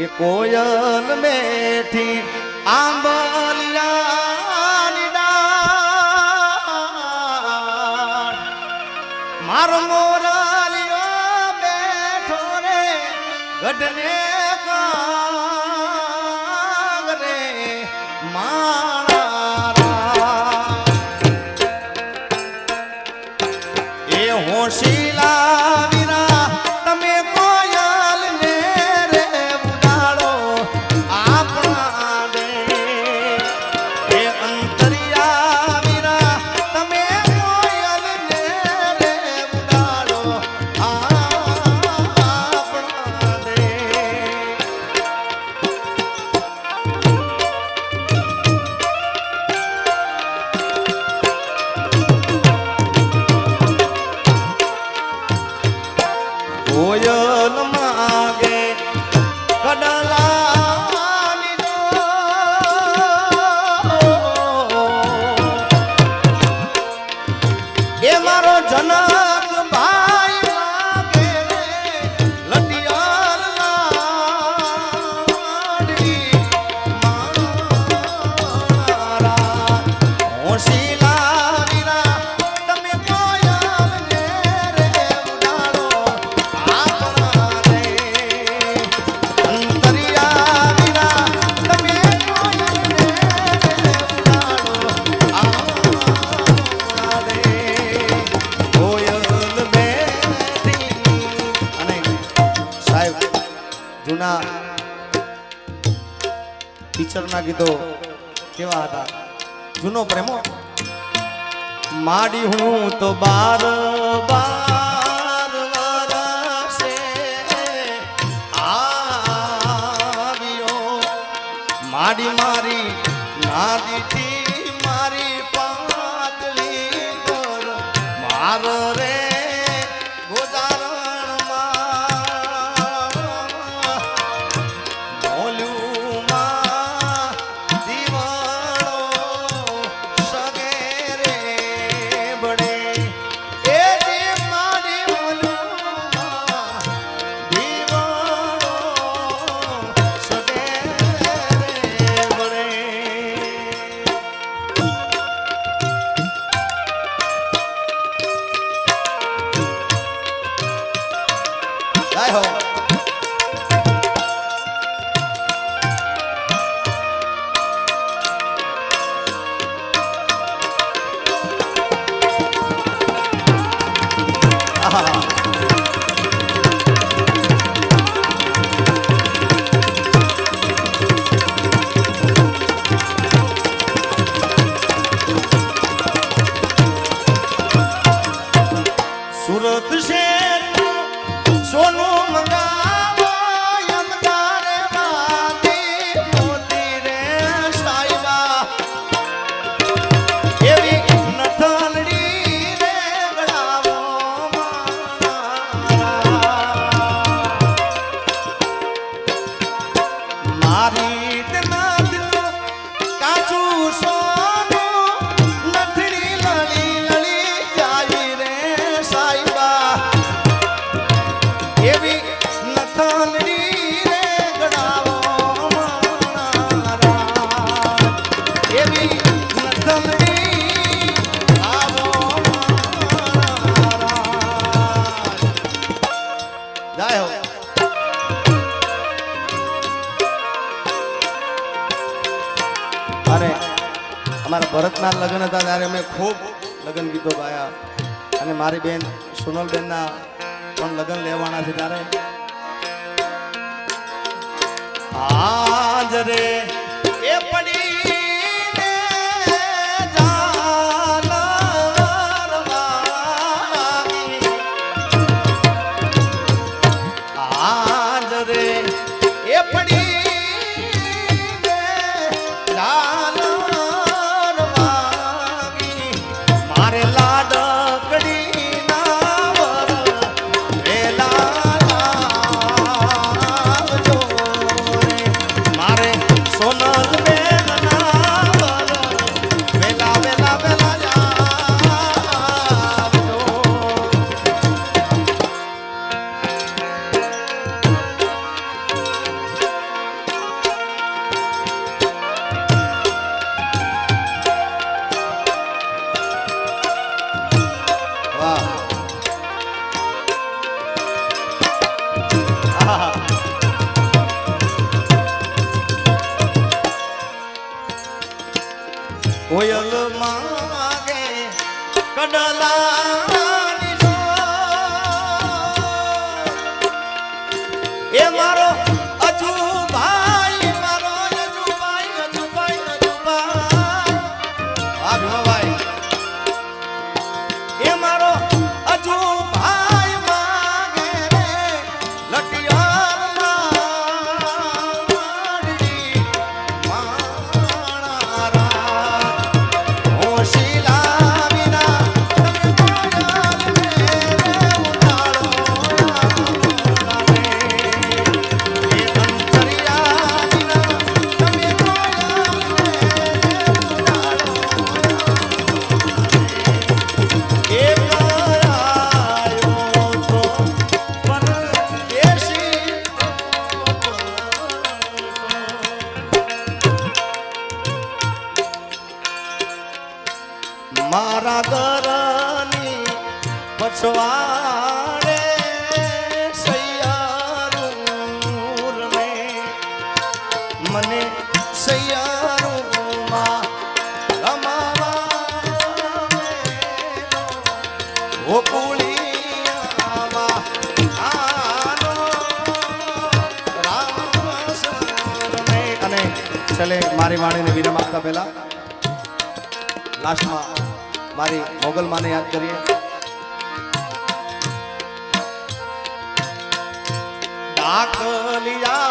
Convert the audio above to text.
કે કોયલ બેઠી આંબલિયાની મારો મોરાલિયો બેઠો રે ગઢને રે. માણ સાહેબ જૂના ટીચરના ગીતો કેવા હતા? જૂનો પ્રેમો? માડી હું તો બાર મારી મારી નાદી અને અમારા. ભરતના લગ્ન હતા ત્યારે મેં ખૂબ લગ્ન ગીતો ગાયા. અને મારી બેન, સોનલબેનના પણ લગ્ન લેવાના છે ત્યારે હાજરે કોયલ માગે કડલા છેલ્લે મારી વાણીને વિરામ આપતા પહેલા લાસ્ટમાં મારી મોગલ માને યાદ કરીએ. ડાકલિયા